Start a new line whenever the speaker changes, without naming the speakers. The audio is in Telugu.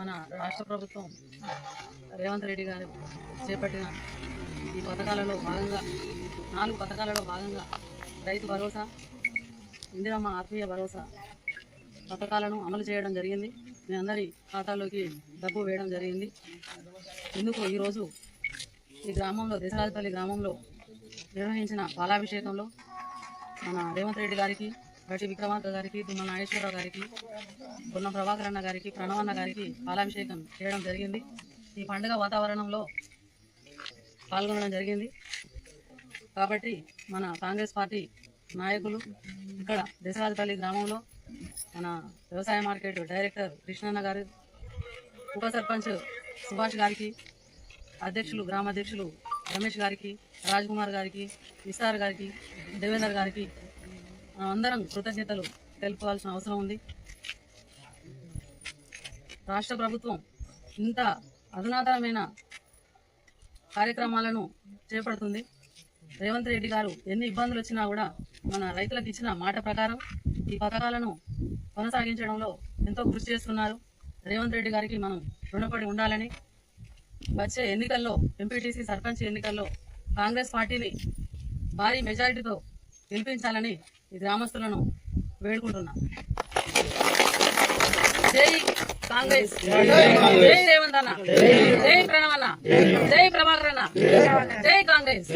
మన రాష్ట్ర ప్రభుత్వం రేవంత్ రెడ్డి గారు చేపట్టిన ఈ పథకాలలో భాగంగా నాలుగు పథకాలలో భాగంగా రైతు భరోసా ఇందిరమ్మ ఆత్మీయ భరోసా పథకాలను అమలు చేయడం జరిగింది. మీ అందరి ఖాతాలోకి డబ్బు వేయడం జరిగింది. ఇందుకు ఈరోజు ఈ గ్రామంలో దేశరాజపల్లి గ్రామంలో నిర్వహించిన పాలాభిషేకంలో మన రేవంత్ రెడ్డి గారికి గట్టి విక్రమార్క గారికి తుమ్మల నాగేశ్వరరావు గారికి బొన్న ప్రభాకర్ అన్న గారికి ప్రణవన్న గారికి పాలాభిషేకం చేయడం జరిగింది. ఈ పండుగ వాతావరణంలో పాల్గొనడం జరిగింది. కాబట్టి మన కాంగ్రెస్ పార్టీ నాయకులు ఇక్కడ దశరాజపల్లి గ్రామంలో మన వ్యవసాయ మార్కెట్ డైరెక్టర్ కృష్ణన్న గారు ఉప సర్పంచ్ సుభాష్ గారికి అధ్యక్షులు గ్రామాధ్యక్షులు రమేష్ గారికి రాజ్ కుమార్ గారికి విస్తార్ గారికి దేవేందర్ గారికి అందరం కృతజ్ఞతలు తెలుపుకోవాల్సిన అవసరం ఉంది. రాష్ట్ర ప్రభుత్వం ఇంత అధునాతనమైన కార్యక్రమాలను చేపడుతుంది. రేవంత్ రెడ్డి గారు ఎన్ని ఇబ్బందులు వచ్చినా కూడా మన రైతులకు ఇచ్చిన మాట ప్రకారం ఈ పథకాలను కొనసాగించడంలో ఎంతో కృషి చేస్తున్నారు. రేవంత్ రెడ్డి గారికి మనం రుణపడి ఉండాలని వచ్చే ఎన్నికల్లో ఎంపీటీసీ సర్పంచ్ ఎన్నికల్లో కాంగ్రెస్ పార్టీని భారీ మెజారిటీతో గెలిపించాలని ఈ గ్రామస్తులను వేడుకుంటున్నా. జై కాంగ్రెస్. జై రేవంత్ అన్న. జై ప్రణవ్ అన్న. జై ప్రభాకర్ అన్న. జై కాంగ్రెస్.